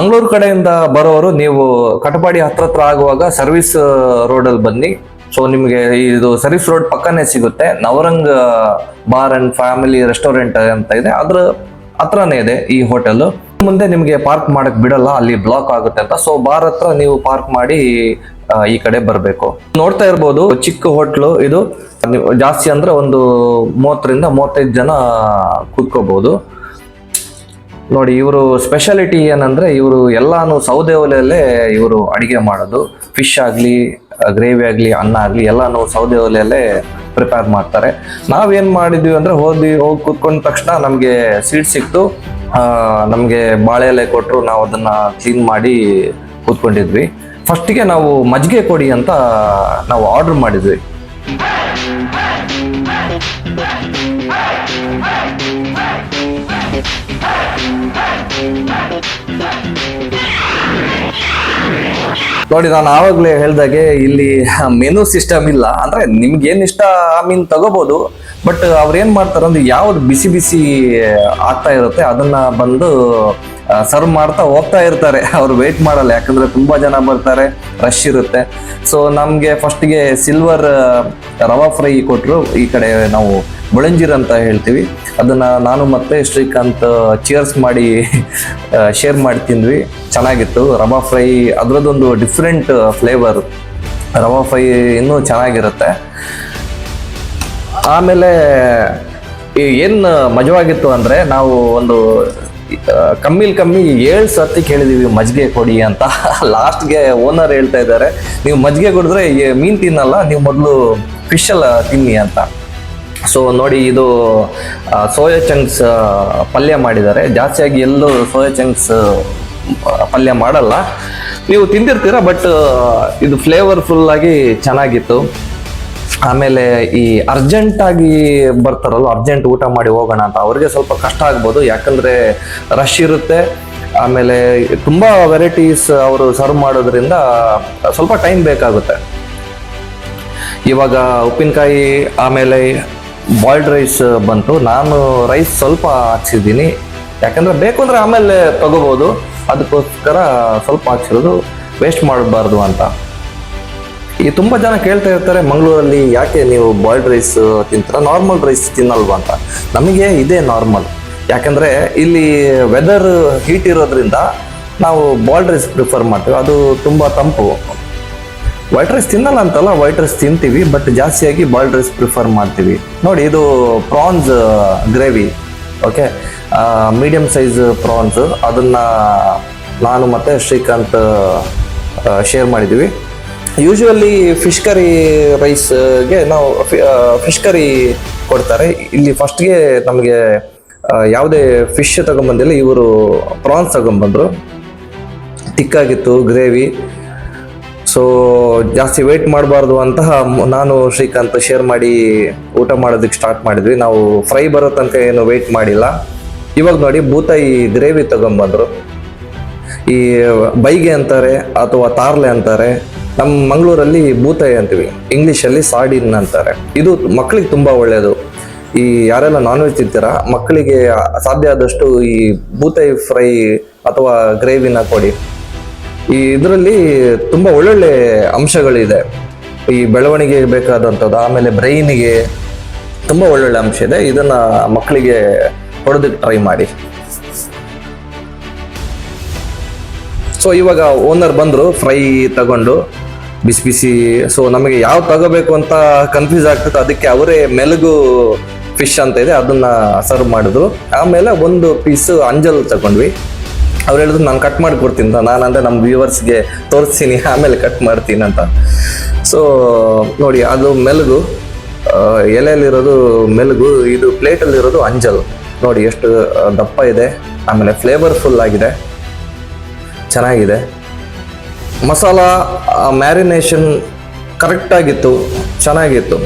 ಮಂಗಳೂರು ಕಡೆಯಿಂದ ಬರೋರು, ನೀವು ಕಟಪಾಡಿ ಹತ್ರ ಹತ್ರ ಆಗುವಾಗ ಸರ್ವಿಸ್ ರೋಡಲ್ಲಿ ಬನ್ನಿ. ಸೊ ನಿಮಗೆ ಇದು ಸರ್ವಿಸ್ ರೋಡ್ ಪಕ್ಕನೇ ಸಿಗುತ್ತೆ. Navrang bar and family restaurant ಅಂತ ಇದೆ. ಅದ್ರ ಹತ್ರನೇ ಇದೆ ಈ ಹೋಟೆಲ್ ಮುಂದೆ ನಿಮಗೆ ಪಾರ್ಕ್ ಮಾಡಕ್ ಬಿಡಲ್ಲ, ಅಲ್ಲಿ ಬ್ಲಾಕ್ ಆಗುತ್ತೆ ಅಂತ. ಸೊ ಬಾರ್ ಹತ್ರ ನೀವು ಪಾರ್ಕ್ ಮಾಡಿ ಈ ಕಡೆ ಬರಬೇಕು. ನೋಡ್ತಾ ಇರ್ಬೋದು, ಚಿಕ್ಕ ಹೋಟ್ಲು ಇದು. ಜಾಸ್ತಿ ಅಂದ್ರೆ ಒಂದು ಮೂವತ್ತರಿಂದ ಮೂವತ್ತೈದು ಜನ ಕೂತ್ಕೋಬಹುದು ನೋಡಿ, ಇವರು ಸ್ಪೆಷಾಲಿಟಿ ಏನಂದ್ರೆ ಇವರು ಎಲ್ಲಾನು ಸೌದೆ ಒಲೆಯಲ್ಲೇ ಇವರು ಅಡಿಗೆ ಮಾಡೋದು. ಫಿಶ್ ಆಗಲಿ ಗ್ರೇವಿ ಆಗಲಿ, ಅನ್ನ ಆಗಲಿ ಎಲ್ಲಾನು ಸೌದೆ ಒಲೆಯಲ್ಲೇ ಪ್ರಿಪೇರ್ ಮಾಡ್ತಾರೆ. ನಾವೇನು ಮಾಡಿದ್ವಿ ಅಂದ್ರೆ ಹೋದ್ವಿ, ಹೋಗಿ ಕೂತ್ಕೊಂಡ ತಕ್ಷಣ ನಮಗೆ ಸೀಟ್ ಸಿಕ್ತು. ನಮಗೆ ಬಾಳೆ ಎಲೆ ಕೊಟ್ಟರು ನಾವು ಅದನ್ನ ಕ್ಲೀನ್ ಮಾಡಿ ಕೂತ್ಕೊಂಡಿದ್ವಿ. ಫಸ್ಟಿಗೆ ನಾವು ಮಜ್ಜಿಗೆ ಕೊಡಿ ಅಂತ ನಾವು ಆರ್ಡರ್ ಮಾಡಿದ್ವಿ. ನೋಡಿ ನಾನು ಆವಾಗಲೇ ಹೇಳ್ದಾಗೆ ಇಲ್ಲಿ ಮೆನು ಸಿಸ್ಟಮ್ ಇಲ್ಲ. ಅಂದ್ರೆ ನಿಮ್ಗೆ ಏನ್ ಇಷ್ಟ ಆ ಮೀನ್ ಬಟ್ ಅವ್ರು ಏನ್ ಮಾಡ್ತಾರೆ ಅಂದ್ರೆ ಯಾವ್ದು ಬಿಸಿ ಬಿಸಿ ಆಗ್ತಾ ಇರುತ್ತೆ, ಅದನ್ನ ಬಂದು ಸರ್ವ್ ಮಾಡ್ತಾ ಹೋಗ್ತಾ ಇರ್ತಾರೆ. ಅವ್ರು ವೆಯ್ಟ್ ಮಾಡಲ್ಲ, ಯಾಕಂದ್ರೆ ತುಂಬಾ ಜನ ಬರ್ತಾರೆ ರಶ್ ಇರುತ್ತೆ. ಸೊ ನಮ್ಗೆ ಫಸ್ಟ್ಗೆ ಸಿಲ್ವರ್ ರವಾ ಫ್ರೈ ಕೊಟ್ಟರು ಈ ಕಡೆ ನಾವು ಬುಳಂಜೀರ್ ಅಂತ ಹೇಳ್ತೀವಿ. ಅದನ್ನ ನಾನು ಮತ್ತೆ ಶ್ರೀಕಾಂತ್ ಚೇರ್ಸ್ ಮಾಡಿ ಶೇರ್ ಮಾಡಿ ತಿಂದ್ವಿ ಚೆನ್ನಾಗಿತ್ತು. ರವಾ ಫ್ರೈ ಅದರದ್ದೊಂದು ಡಿಫ್ರೆಂಟ್ ಫ್ಲೇವರ್ ರವಾ ಫ್ರೈ ಇನ್ನೂ ಚೆನ್ನಾಗಿರುತ್ತೆ. ಆಮೇಲೆ ಏನು ಮಜವಾಗಿತ್ತು ಅಂದರೆ ನಾವು ಒಂದು ಕಮ್ಮಿಲಿ ಕಮ್ಮಿ ಏಳು ಸರ್ತಿ ಕೇಳಿದೀವಿ ಮಜ್ಜಿಗೆ ಕೊಡಿ ಅಂತ. ಲಾಸ್ಟ್ಗೆ ಓನರ್ ಹೇಳ್ತಾ ಇದ್ದಾರೆ, ನೀವು ಮಜ್ಜಿಗೆ ಕುಡಿದ್ರೆ ಮೀನು ತಿನ್ನಲ್ಲ, ನೀವು ಮೊದಲು ಫಿಶ್ ಎಲ್ಲ ತಿನ್ನಿ ಅಂತ. ಸೊ ನೋಡಿ ಇದು ಸೋಯಾ ಚಂಕ್ಸ್ ಪಲ್ಯ ಮಾಡಿದ್ದಾರೆ. ಜಾಸ್ತಿಯಾಗಿ ಎಲ್ಲೂ ಸೋಯಾ ಚಂಕ್ಸ್ ಪಲ್ಯ ಮಾಡಲ್ಲ. ನೀವು ತಿಂದಿರ್ತೀರ ಬಟ್ ಇದು ಫ್ಲೇವರ್ಫುಲ್ ಆಗಿ ಚೆನ್ನಾಗಿತ್ತು. ಆಮೇಲೆ ಈ ಅರ್ಜೆಂಟ್ ಆಗಿ ಬರ್ತಾರಲ್ಲ ಅರ್ಜೆಂಟ್ ಊಟ ಮಾಡಿ ಹೋಗೋಣ ಅಂತ, ಅವ್ರಿಗೆ ಸ್ವಲ್ಪ ಕಷ್ಟ ಆಗ್ಬೋದು. ಯಾಕಂದ್ರೆ ರಶ್ ಇರುತ್ತೆ. ಆಮೇಲೆ ತುಂಬ ವೆರೈಟೀಸ್ ಅವರು ಸರ್ವ್ ಮಾಡೋದ್ರಿಂದ ಸ್ವಲ್ಪ ಟೈಮ್ ಬೇಕಾಗುತ್ತೆ. ಇವಾಗ ಉಪ್ಪಿನಕಾಯಿ, ಆಮೇಲೆ ಬಾಯ್ಲ್ಡ್ ರೈಸ್ ಬಂತು. ನಾನು ರೈಸ್ ಸ್ವಲ್ಪ ಹಾಕ್ಸಿದ್ದೀನಿ. ಯಾಕಂದ್ರೆ ಬೇಕು ಅಂದರೆ ಆಮೇಲೆ ತಗೋಬಹುದು ಅದಕ್ಕೋಸ್ಕರ ಸ್ವಲ್ಪ ಹಾಕ್ಸಿರೋದು ವೇಸ್ಟ್ ಮಾಡಬಾರ್ದು ಅಂತ. ಈ ತುಂಬ ಜನ ಕೇಳ್ತಾ ಇರ್ತಾರೆ, ಮಂಗಳೂರಲ್ಲಿ ಯಾಕೆ ನೀವು ಬಾಯ್ಲ್ಡ್ ರೈಸ್ ತಿಂತೀರ? ನಾರ್ಮಲ್ ರೈಸ್ ತಿನ್ನಲ್ವಾ? ಅಂತ. ನಮಗೆ ಇದೇ ನಾರ್ಮಲ್ ಯಾಕಂದ್ರೆ ಇಲ್ಲಿ ವೆದರ್ ಹೀಟ್ ಇರೋದ್ರಿಂದ ನಾವು ಬಾಯ್ಲ್ಡ್ ರೈಸ್ ಪ್ರಿಫರ್ ಮಾಡ್ತೀವಿ. ಅದು ತುಂಬ ತಂಪು. ವೈಟ್ ರೈಸ್ ತಿನ್ನಲ್ಲ ಅಂತಲ್ಲ ವೈಟ್ ರೈಸ್ ತಿಂತೀವಿ ಬಟ್ ಜಾಸ್ತಿಯಾಗಿ ಬಾಯ್ಲ್ಡ್ ರೈಸ್ ಪ್ರಿಫರ್ ಮಾಡ್ತೀವಿ. ನೋಡಿ, ಇದು prawns gravy okay medium size prawns ಅದನ್ನ ನಾನು ಮತ್ತೆ ಶ್ರೀಕಾಂತ್ ಶೇರ್ ಮಾಡಿದ್ದೀವಿ. ಯೂಶುವಲಿ ಫಿಶ್ ಕರಿ ರೈಸ್ಗೆ ನಾವು ಫಿಶ್ ಕರಿ ಕೊಡ್ತಾರೆ. ಇಲ್ಲಿ ಫಸ್ಟ್ಗೆ ನಮಗೆ ಯಾವುದೇ ಫಿಶ್ ತಗೊಂಬಂದಿಲ್ಲ, ಇವರು ಪ್ರಾನ್ಸ್ ತಗೊಂಬಂದರು. ತಿಕ್ಕಾಗಿತ್ತು ಗ್ರೇವಿ ಸೊ ಜಾಸ್ತಿ ವೆಯ್ಟ್ ಮಾಡಬಾರ್ದು ಅಂತ ನಾನು ಶ್ರೀಕಾಂತ್ ಶೇರ್ ಮಾಡಿ ಊಟ ಮಾಡೋದಕ್ಕೆ ಸ್ಟಾರ್ಟ್ ಮಾಡಿದ್ವಿ. ನಾವು ಫ್ರೈ ಬರೋ ತನಕ ಏನು ವೆಯ್ಟ್ ಮಾಡಿಲ್ಲ. ಇವಾಗ ನೋಡಿ ಬೂತಾಯಿ ಗ್ರೇವಿ ತಗೊಂಬಂದರು. ಈ ಬೈಗೆ ಅಂತಾರೆ, ಅಥವಾ ತಾರ್ಲೆ ಅಂತಾರೆ. ನಮ್ಮ ಮಂಗಳೂರಲ್ಲಿ ಬೂತಾಯಿ ಅಂತೀವಿ. ಇಂಗ್ಲೀಷಲ್ಲಿ ಸಾಡಿನ್ ಅಂತಾರೆ. ಇದು ಮಕ್ಕಳಿಗೆ ತುಂಬಾ ಒಳ್ಳೆಯದು ಈ ಯಾರೆಲ್ಲ ನಾನ್ ವೆಜ್ ತಿಂತೀರಾ ಮಕ್ಕಳಿಗೆ ಸಾಧ್ಯ ಆದಷ್ಟು ಈ ಬೂತಾಯಿ ಫ್ರೈ ಅಥವಾ ಗ್ರೇವಿನ ಕೊಡಿ. ಈ ಇದರಲ್ಲಿ ತುಂಬ ಒಳ್ಳೊಳ್ಳೆ ಅಂಶಗಳಿದೆ. ಈ ಬೆಳವಣಿಗೆಗೆ ಬೇಕಾದಂಥದ್ದು, ಆಮೇಲೆ ಬ್ರೈನಿಗೆ ತುಂಬ ಒಳ್ಳೊಳ್ಳೆ ಅಂಶ ಇದೆ. ಇದನ್ನು ಮಕ್ಕಳಿಗೆ ಕೊಡೋದಕ್ಕೆ ಟ್ರೈ ಮಾಡಿ. ಸೊ ಇವಾಗ ಓನರ್ ಬಂದರು ಫ್ರೈ ತಗೊಂಡು. ಬಿಸಿ ಬಿಸಿ ಸೊ ನಮಗೆ ಯಾವ ತಗೋಬೇಕು ಅಂತ ಕನ್ಫ್ಯೂಸ್ ಆಗ್ತದೆ. ಅದಕ್ಕೆ ಅವರೇ ಮೆಲುಗು ಫಿಶ್ ಅಂತ ಇದೆ, ಅದನ್ನ ಸರ್ವ್ ಮಾಡಿದ್ರು ಆಮೇಲೆ ಒಂದು ಪೀಸ್ ಅಂಜಲ್ ತಗೊಂಡ್ವಿ. ಅವ್ರು ಹೇಳಿದ್ರು, ನಾನು ಕಟ್ ಮಾಡಿ ಕೊಡ್ತೀನಿ ನಾನು ಅಂದ್ರೆ ನಮ್ಮ ವ್ಯೂವರ್ಸ್ಗೆ ತೋರಿಸ್ತೀನಿ, ಆಮೇಲೆ ಕಟ್ ಮಾಡ್ತೀನಿ ಅಂತ. ಸೊ ನೋಡಿ, ಅದು ಮೆಲುಗು ಎಲೆಯಲ್ಲಿರೋದು ಮೆಲುಗು, ಇದು ಪ್ಲೇಟಲ್ಲಿರೋದು ಅಂಜಲ್. ನೋಡಿ, ಎಷ್ಟು ದಪ್ಪ ಇದೆ. ಆಮೇಲೆ ಫ್ಲೇವರ್ಫುಲ್ ಆಗಿದೆ. ಚೆನ್ನಾಗಿದೆ. ಮಸಾಲ ಮ್ಯಾರಿನೇಷನ್ ಕರೆಕ್ಟಾಗಿತ್ತು ಚೆನ್ನಾಗಿತ್ತು.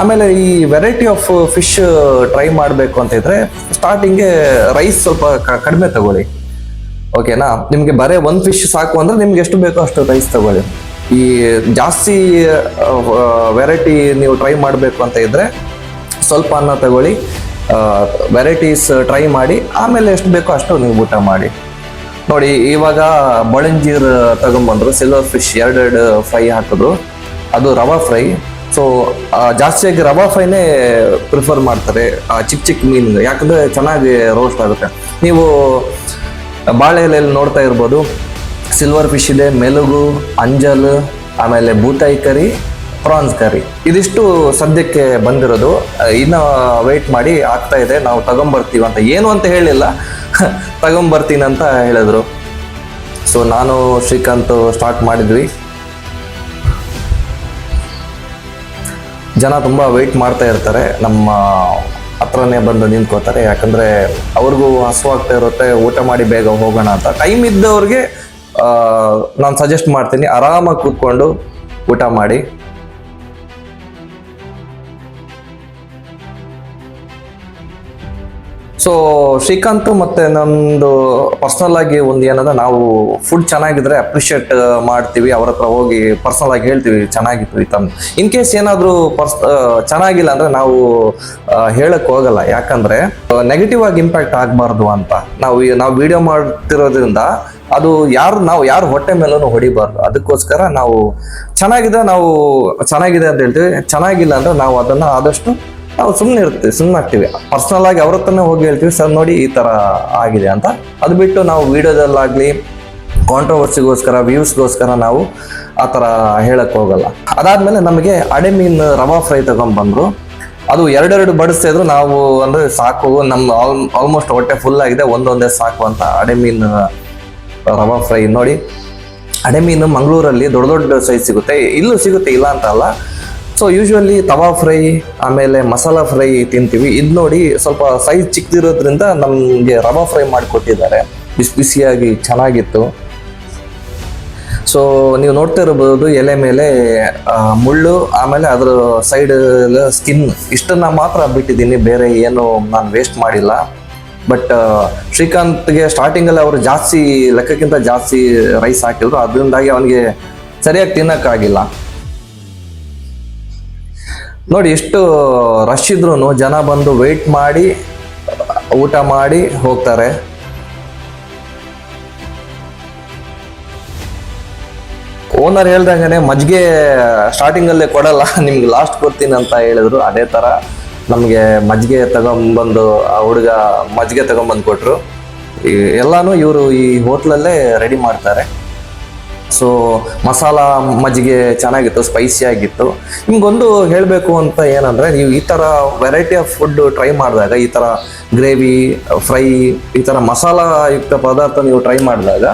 ಆಮೇಲೆ ಈ ವೆರೈಟಿ ಆಫ್ ಫಿಶ್ ಟ್ರೈ ಮಾಡಬೇಕು ಅಂತ ಇದ್ರೆ ಸ್ಟಾರ್ಟಿಂಗ್ಗೆ ರೈಸ್ ಸ್ವಲ್ಪ ಕಡಿಮೆ ತಗೊಳ್ಳಿ. ಓಕೆನಾ ನಿಮಗೆ ಬರೀ ಒಂದು ಫಿಶ್ ಸಾಕು ಅಂದರೆ ನಿಮ್ಗೆ ಎಷ್ಟು ಬೇಕೋ ಅಷ್ಟು ರೈಸ್ ತಗೊಳ್ಳಿ. ಈ ಜಾಸ್ತಿ ವೆರೈಟಿ ನೀವು ಟ್ರೈ ಮಾಡಬೇಕು ಅಂತ ಇದ್ರೆ, ಸ್ವಲ್ಪ ಅನ್ನ ತಗೊಳ್ಳಿ ವೆರೈಟೀಸ್ ಟ್ರೈ ಮಾಡಿ, ಆಮೇಲೆ ಎಷ್ಟು ಬೇಕೋ ಅಷ್ಟು ನೀವು ಊಟ ಮಾಡಿ. ನೋಡಿ, ಇವಾಗ ಬಳಂಜೀರ್ ತಗೊಂಬಂದ್ರು ಸಿಲ್ವರ್ ಫಿಶ್ ಎರಡೆರಡು ಫ್ರೈ ಹಾಕಿದ್ರು. ಅದು ರವಾ ಫ್ರೈ ಸೊ ಜಾಸ್ತಿಯಾಗಿ ರವಾ ಫ್ರೈನೇ ಪ್ರಿಫರ್ ಮಾಡ್ತಾರೆ ಚಿಕ್ಕ ಚಿಕ್ಕ ಮೀನು ಯಾಕಂದ್ರೆ ಚೆನ್ನಾಗಿ ರೋಸ್ಟ್ ಆಗುತ್ತೆ. ನೀವು ಬಾಳೆ ಎಲೆಯಲ್ಲಿ ನೋಡ್ತಾ ಇರ್ಬೋದು ಸಿಲ್ವರ್ ಫಿಶ್ ಇದೆ, ಮೆಲುಗು, ಅಂಜಲ್, ಆಮೇಲೆ ಬೂತಾಯಿ ಕರಿ ಪ್ರಾನ್ಸ್ ಕರಿ. ಇದಿಷ್ಟು ಸದ್ಯಕ್ಕೆ ಬಂದಿರೋದು. ಇನ್ನು ವೆಯ್ಟ್ ಮಾಡಿ ಆಗ್ತಾ ಇದೆ. ನಾವು ತಗೊಂಬರ್ತೀವಿ ಅಂತ. ಏನು ಅಂತ ಹೇಳಿಲ್ಲ. ತಗೊಂಬರ್ತೀನಿ ಅಂತ ಹೇಳಿದ್ರು. ಸೊ ನಾನು ಶ್ರೀಕಾಂತ್ ಸ್ಟಾರ್ಟ್ ಮಾಡಿದ್ವಿ. ಜನ ತುಂಬ ವೆಯ್ಟ್ ಮಾಡ್ತಾ ಇರ್ತಾರೆ. ನಮ್ಮ ಹತ್ರನೇ ಬಂದು ನಿಂತ್ಕೋತಾರೆ. ಯಾಕಂದ್ರೆ ಅವ್ರಿಗೂ ಹಸುವಾಗ್ತಾ ಇರುತ್ತೆ. ಊಟ ಮಾಡಿ ಬೇಗ ಹೋಗೋಣ ಅಂತ. ಟೈಮ್ ಇದ್ದವ್ರಿಗೆ ನಾನು ಸಜೆಸ್ಟ್ ಮಾಡ್ತೀನಿ. ಆರಾಮಾಗಿ ಕೂತ್ಕೊಂಡು ಊಟ ಮಾಡಿ. ಸೊ ಶ್ರೀಕಾಂತ್ ಮತ್ತೆ ನಮ್ದು ಪರ್ಸನಲ್ ಆಗಿ ಒಂದು ಏನಂದ್ರೆ ನಾವು ಫುಡ್ ಚೆನ್ನಾಗಿದ್ರೆ ಅಪ್ರಿಷಿಯೇಟ್ ಮಾಡ್ತೀವಿ. ಅವ್ರ ಹತ್ರ ಹೋಗಿ ಪರ್ಸನಲ್ ಆಗಿ ಹೇಳ್ತೀವಿ, ಚೆನ್ನಾಗಿತ್ತು ತಂದು. ಇನ್ ಕೇಸ್ ಏನಾದರೂ ಪರ್ಸ್ ಚೆನ್ನಾಗಿಲ್ಲ ಅಂದ್ರೆ ನಾವು ಹೇಳಕ್ ಹೋಗಲ್ಲ. ಯಾಕಂದ್ರೆ ನೆಗೆಟಿವ್ ಆಗಿ ಇಂಪ್ಯಾಕ್ಟ್ ಆಗಬಾರ್ದು ಅಂತ. ನಾವು ನಾವು ವಿಡಿಯೋ ಮಾಡ್ತಿರೋದ್ರಿಂದ ಅದು ಯಾರು, ನಾವು ಯಾರು ಹೊಟ್ಟೆ ಮೇಲೂ ಹೊಡಿಬಾರ್ದು. ಅದಕ್ಕೋಸ್ಕರ ನಾವು ಚೆನ್ನಾಗಿದೆ ನಾವು ಚೆನ್ನಾಗಿದೆ ಅಂತ ಹೇಳ್ತೀವಿ. ಚೆನ್ನಾಗಿಲ್ಲ ಅಂದ್ರೆ ನಾವು ಅದನ್ನ ಆದಷ್ಟು ನಾವು ಸುಮ್ಮನೆ ಇರ್ತೀವಿ ಸುಮ್ಮನೆ ಆಗ್ತೀವಿ. ಪರ್ಸನಲ್ ಆಗಿ ಅವ್ರ ಹತ್ರನೇ ಹೋಗಿ ಹೇಳ್ತೀವಿ, ಸರ್ ನೋಡಿ ಈ ಥರ ಆಗಿದೆ ಅಂತ. ಅದು ಬಿಟ್ಟು ನಾವು ವಿಡಿಯೋದಲ್ಲಾಗಲಿ ಕಾಂಟ್ರವರ್ಸಿಗೋಸ್ಕರ ವ್ಯೂಸ್ಗೋಸ್ಕರ ನಾವು ಆ ಥರ ಹೇಳಕ್ಕೆ ಹೋಗಲ್ಲ. ಅದಾದ್ಮೇಲೆ ನಮಗೆ ಅಡೆ ಮೀನು ರವಾ ಫ್ರೈ ತಗೊಂಡ್ಬಂದ್ರು ಅದು ಎರಡೆರಡು ಬಡಿಸ್ತಿದ್ರು ನಾವು ಅಂದ್ರೆ ಸಾಕು ನಮ್ಮ ಆಲ್ ಆಲ್ಮೋಸ್ಟ್ ಹೊಟ್ಟೆ ಫುಲ್ ಆಗಿದೆ. ಒಂದೊಂದೇ ಸಾಕು ಅಂತ ಅಡೆ ಮೀನು ರವಾ ಫ್ರೈ. ನೋಡಿ ಅಡೆ ಮೀನು ಮಂಗಳೂರಲ್ಲಿ ದೊಡ್ಡ ದೊಡ್ಡ ಸೈಜ್ ಸಿಗುತ್ತೆ. ಇಲ್ಲೂ ಸಿಗುತ್ತೆ, ಇಲ್ಲ ಅಂತ ಅಲ್ಲ. ಸೊ ಯೂಶ್ವಲಿ ತವಾ ಫ್ರೈ ಆಮೇಲೆ ಮಸಾಲ ಫ್ರೈ ತಿಂತೀವಿ. ಇದು ನೋಡಿ ಸ್ವಲ್ಪ ಸೈಜ್ ಚಿಕ್ಕದಿರೋದ್ರಿಂದ ನಮಗೆ ರವಾ ಫ್ರೈ ಮಾಡಿಕೊಟ್ಟಿದ್ದಾರೆ. ಬಿಸಿ ಬಿಸಿಯಾಗಿ ಚೆನ್ನಾಗಿತ್ತು. ಸೊ ನೀವು ನೋಡ್ತಾ ಇರಬಹುದು ಎಲೆ ಮೇಲೆ ಮುಳ್ಳು, ಆಮೇಲೆ ಅದರ ಸೈಡ್ ಸ್ಕಿನ್ ಇಷ್ಟನ್ನ ಮಾತ್ರ ಬಿಟ್ಟಿದ್ದೀನಿ, ಬೇರೆ ಏನು ನಾನು ವೇಸ್ಟ್ ಮಾಡಿಲ್ಲ. ಬಟ್ ಶ್ರೀಕಾಂತ್ಗೆ ಸ್ಟಾರ್ಟಿಂಗಲ್ಲಿ ಅವರು ಜಾಸ್ತಿ, ಲೆಕ್ಕಕ್ಕಿಂತ ಜಾಸ್ತಿ ರೈಸ್ ಹಾಕಿದ್ರು. ಅದರಿಂದಾಗಿ ಅವನಿಗೆ ಸರಿಯಾಗಿ ತಿನ್ನಕ್ಕಾಗಿಲ್ಲ. ನೋಡಿ, ಎಷ್ಟು ರಶ್ ಇದ್ರೂ ಜನ ಬಂದು ವೆಯ್ಟ್ ಮಾಡಿ, ಊಟ ಮಾಡಿ ಹೋಗ್ತಾರೆ. ಓನರ್ ಹೇಳ್ದಂಗೆ ಮಜ್ಜಿಗೆ ಸ್ಟಾರ್ಟಿಂಗಲ್ಲೇ ಕೊಡಲ್ಲ, ನಿಮ್ಗೆ ಲಾಸ್ಟ್ ಕೊಡ್ತೀನಿ ಅಂತ ಹೇಳಿದ್ರು. ಅದೇ ಥರ ನಮಗೆ ಮಜ್ಜಿಗೆ ತಗೊಂಬಂದು, ಆ ಹುಡುಗ ಮಜ್ಜಿಗೆ ತಗೊಂಬಂದು ಕೊಟ್ಟರು ಎಲ್ಲಾನು ಇವರು ಈ ಹೋಟ್ಲಲ್ಲೇ ರೆಡಿ ಮಾಡ್ತಾರೆ. ಸೊ ಮಸಾಲ ಮಜ್ಜಿಗೆ ಚೆನ್ನಾಗಿತ್ತು ಸ್ಪೈಸಿ ಆಗಿತ್ತು. ನಿಮ್ಗೊಂದು ಹೇಳಬೇಕು ಅಂತ ಏನಂದರೆ, ನೀವು ಈ ಥರ ವೆರೈಟಿ ಆಫ್ ಫುಡ್ ಟ್ರೈ ಮಾಡಿದಾಗ, ಈ ಥರ ಗ್ರೇವಿ ಫ್ರೈ ಈ ಥರ ಮಸಾಲಯುಕ್ತ ಪದಾರ್ಥ ನೀವು ಟ್ರೈ ಮಾಡಿದಾಗ,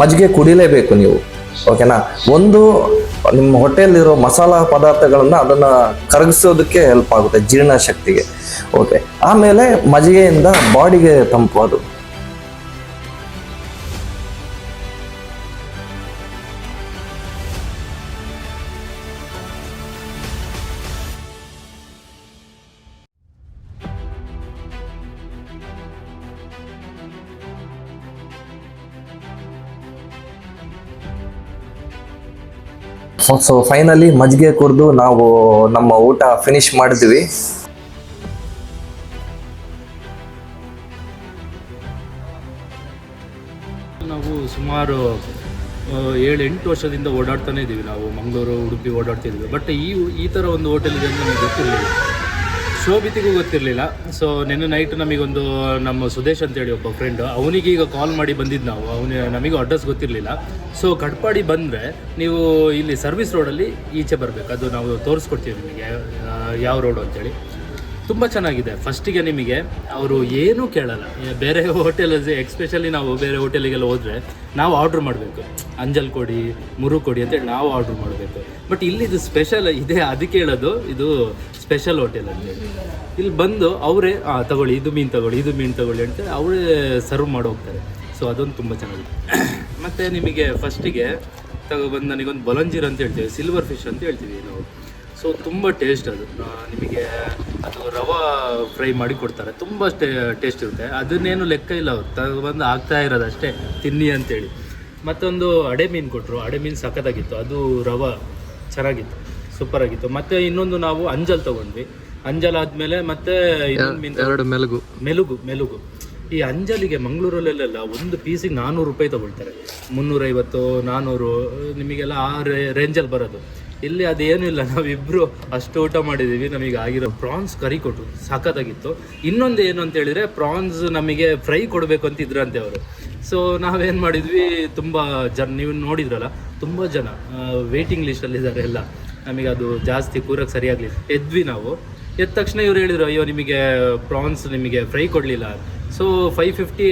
ಮಜ್ಜಿಗೆ ಕುಡಿಲೇಬೇಕು ನೀವು. ಓಕೆನಾ ಒಂದು, ನಿಮ್ಮ ಹೋಟೆಲಿರೋ ಮಸಾಲ ಪದಾರ್ಥಗಳನ್ನು ಅದನ್ನು ಕರಗಿಸೋದಕ್ಕೆ ಹೆಲ್ಪ್ ಆಗುತ್ತೆ ಜೀರ್ಣಶಕ್ತಿಗೆ ಓಕೆ ಆಮೇಲೆ ಮಜ್ಜಿಗೆಯಿಂದ ಬಾಡಿಗೆ ತಂಪು ಅದು. ಸೊ ಫೈನಲಿ ಮಜ್ಜಿಗೆ ಕುಡಿದು ನಾವು ನಮ್ಮ ಊಟ ಫಿನಿಶ್ ಮಾಡಿದ್ವಿ. ನಾವು ಸುಮಾರು ಏಳು ಎಂಟು ವರ್ಷದಿಂದ ಓಡಾಡ್ತಾನೆ ಇದ್ದೀವಿ ನಾವು. ಮಂಗಳೂರು, ಉಡುಪಿ ಓಡಾಡ್ತಿದ್ವಿ. ಬಟ್ ಈ ಈ ಥರ ಒಂದು ಹೋಟೆಲ್ ಇದೆ ಅಂತ ನಮಗೆ ಗೊತ್ತಿರಲಿಲ್ಲ. ಶೋಭಿತಿಗೂ ಗೊತ್ತಿರಲಿಲ್ಲ. ಸೊ ನಿನ್ನೆ ನೈಟ್ ನಮಗೊಂದು ನಮ್ಮ ಸುದೇಶ್ ಅಂತೇಳಿ ಒಬ್ಬ ಫ್ರೆಂಡ್ ಅವನಿಗೆ ಈಗ ಕಾಲ್ ಮಾಡಿ ಬಂದಿದ್ದು ನಾವು. ಅವನು ನಮಗೂ ಅಡ್ರೆಸ್ ಗೊತ್ತಿರಲಿಲ್ಲ. ಸೊ ಕಟ್ಪಾಡಿ ಬಂದರೆ ನೀವು ಇಲ್ಲಿ ಸರ್ವಿಸ್ ರೋಡಲ್ಲಿ ಈಚೆ ಬರಬೇಕು. ಅದು ನಾವು ತೋರಿಸ್ಕೊಡ್ತೀವಿ ನಿಮಗೆ ಯಾವ ರೋಡು ಅಂತೇಳಿ ತುಂಬ ಚೆನ್ನಾಗಿದೆ. ಫಸ್ಟಿಗೆ ನಿಮಗೆ ಅವರು ಏನೂ ಕೇಳಲ್ಲ. ಬೇರೆ ಹೋಟೆಲಲ್ಲಿ ಎಕ್ಸ್ಪೆಷಲಿ ನಾವು ಬೇರೆ ಹೋಟೆಲಿಗೆಲ್ಲ ಹೋದರೆ ನಾವು ಆರ್ಡ್ರ್ ಮಾಡಬೇಕು. ಅಂಜಲ್ ಕೊಡಿ, ಮುರು ಕೊಡಿ ಅಂತೇಳಿ ನಾವು ಆರ್ಡ್ರ್ ಮಾಡಬೇಕು. ಬಟ್ ಇಲ್ಲಿ ಇದು ಸ್ಪೆಷಲ್ ಇದೆ ಅದಕ್ಕೆ ಹೇಳೋದು ಇದು ಸ್ಪೆಷಲ್ ಹೋಟೆಲ್ ಅಂತೇಳಿ ಇಲ್ಲಿ ಬಂದು ಅವರೇ ತಗೊಳ್ಳಿ, ಇದು ಮೀನು ತಗೊಳ್ಳಿ, ಇದು ಮೀನು ತಗೊಳ್ಳಿ ಅಂತ ಅವರೇ ಸರ್ವ್ ಮಾಡಿ ಹೋಗ್ತಾರೆ. ಸೊ ಅದೊಂದು ತುಂಬ ಚೆನ್ನಾಗಿದೆ. ಮತ್ತು ನಿಮಗೆ ಫಸ್ಟಿಗೆ ತಗೊಬಂದು ನನಗೊಂದು ಬಲಂಜೀರ್ ಅಂತ ಹೇಳ್ತೀವಿ ಸಿಲ್ವರ್ ಫಿಶ್ ಅಂತ ಹೇಳ್ತೀವಿ ನಾವು. ಸೊ ತುಂಬ ಟೇಸ್ಟ್ ಅದು. ನಿಮಗೆ ಅದು ರವಾ ಫ್ರೈ ಮಾಡಿ ಕೊಡ್ತಾರೆ. ತುಂಬ ಟೇಸ್ಟ್ ಇರುತ್ತೆ. ಅದನ್ನೇನು ಲೆಕ್ಕ ಇಲ್ಲ ಅವ್ರು. ತಗೊಬಂದು ಆಗ್ತಾ ಇರೋದು ಅಷ್ಟೇ ತಿನ್ನಿ ಅಂತೇಳಿ ಮತ್ತೊಂದು ಅಡೆ ಮೀನು ಕೊಟ್ಟರು ಅಡೆ ಮೀನು ಸಖತ್ತಾಗಿತ್ತು. ಅದು ರವ ಚೆನ್ನಾಗಿತ್ತು. ಸೂಪರ್ ಆಗಿತ್ತು ಮತ್ತೆ ಇನ್ನೊಂದು ನಾವು ಅಂಜಲ್ ತಗೊಂಡ್ವಿ. ಅಂಜಲ್ ಆದಮೇಲೆ ಮತ್ತೆ ಇನ್ನೊಂದು ಮೀನು ಎರಡು ಮೆಲುಗು. ಮೆಲುಗು ಮೆಲುಗು. ಈ ಅಂಜಲಿಗೆ ಮಂಗಳೂರಲ್ಲೆಲ್ಲ ಒಂದು ಪೀಸಿಗೆ ನಾನ್ನೂರು ರೂಪಾಯಿ ತಗೊಳ್ತಾರೆ. ಮುನ್ನೂರೈವತ್ತು ನಾನ್ನೂರು ನಿಮಗೆಲ್ಲ ಆ ರೇಂಜಲ್ಲಿ ಬರೋದು. ಇಲ್ಲಿ ಅದೇನೂ ಇಲ್ಲ. ನಾವಿಬ್ಬರು ಅಷ್ಟು ಊಟ ಮಾಡಿದ್ದೀವಿ ನಮಗೆ ಆಗಿರೋ ಪ್ರಾನ್ಸ್ ಕರಿ ಕೊಟ್ಟರು ಸಖತ್ತಾಗಿತ್ತು. ಇನ್ನೊಂದು ಏನು ಅಂತ ಹೇಳಿದ್ರೆ ಪ್ರಾನ್ಸ್ ನಮಗೆ ಫ್ರೈ ಕೊಡಬೇಕು ಅಂತ ಇದ್ರಂತೆ ಅವರು. ಸೊ ನಾವೇನು ಮಾಡಿದ್ವಿ, ತುಂಬ ಜನ, ನೀವು ನೋಡಿದ್ರಲ್ಲ, ತುಂಬ ಜನ ವೇಟಿಂಗ್ ಲಿಸ್ಟಲ್ಲಿದ್ದಾರೆ ಎಲ್ಲ. ನಮಗೆ ಅದು ಜಾಸ್ತಿ ಕೂರಕ್ಕೆ ಸರಿಯಾಗಲಿ, ಎದ್ವಿ ನಾವು. ಎದ್ದ ತಕ್ಷಣ ಇವ್ರು ಹೇಳಿದರು, ಅಯ್ಯೋ, ನಿಮಗೆ ಪ್ರಾನ್ಸ್ ನಿಮಗೆ ಫ್ರೈ ಕೊಡಲಿಲ್ಲ. ಸೊ ಫೈವ್ ಫಿಫ್ಟಿ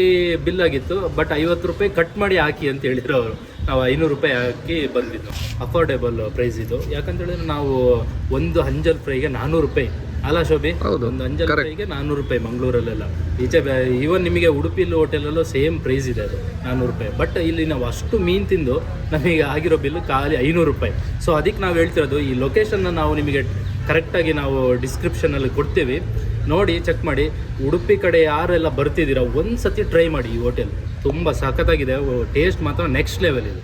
ಬಿಲ್ ಆಗಿತ್ತು ಬಟ್ ಐವತ್ತು ರೂಪಾಯಿ ಕಟ್ ಮಾಡಿ ಹಾಕಿ ಅಂತ ಹೇಳಿದ್ರು ಅವರು. ನಾವು ಐನೂರು ರೂಪಾಯಿ ಹಾಕಿ ಬಂದಿದ್ದು. ಅಫೋರ್ಡೆಬಲ್ ಪ್ರೈಸ್ ಇದು. ಯಾಕಂತೇಳಿದ್ರೆ ನಾವು ಒಂದು ಹಂಜಲ್ ಫ್ರೈಗೆ ನಾನ್ನೂರು ರೂಪಾಯಿ. ಅಲ್ಲ ಶೋಭಿ ಒಂದು ಅಂಜಲ್ ಫ್ರೈಗೆ ನಾನ್ನೂರು ರೂಪಾಯಿ ಮಂಗಳೂರಲ್ಲೆಲ್ಲ. ಈಚೆ ಇವನ್ ನಿಮಗೆ ಉಡುಪಿಲಿ ಹೋಟೆಲಲ್ಲೂ ಸೇಮ್ ಪ್ರೈಸ್ ಇದೆ ಅದು ನಾನ್ನೂರು ರೂಪಾಯಿ. ಬಟ್ ಇಲ್ಲಿ ನಾವು ಅಷ್ಟು ಮೀನು ತಿಂದು ನಮಗೆ ಆಗಿರೋ ಬಿಲ್ ಖಾಲಿ ಐನೂರು ರೂಪಾಯಿ. ಸೊ ಅದಕ್ಕೆ ನಾವು ಹೇಳ್ತಿರೋದು ಈ ಲೊಕೇಶನ್ನ ನಾವು ನಿಮಗೆ ಕರೆಕ್ಟಾಗಿ ನಾವು ಡಿಸ್ಕ್ರಿಪ್ಷನಲ್ಲಿ ಕೊಡ್ತೀವಿ. ನೋಡಿ ಚೆಕ್ ಮಾಡಿ. ಉಡುಪಿ ಕಡೆ ಯಾರೆಲ್ಲ ಬರ್ತಿದ್ದೀರಾ ಒಂದು ಸತಿ ಟ್ರೈ ಮಾಡಿ ಈ ಹೋಟೆಲ್ ತುಂಬ ಸಖತ್ತಾಗಿದೆ ಟೇಸ್ಟ್ ಮಾತ್ರ ನೆಕ್ಸ್ಟ್ ಲೆವೆಲ್ ಇದೆ.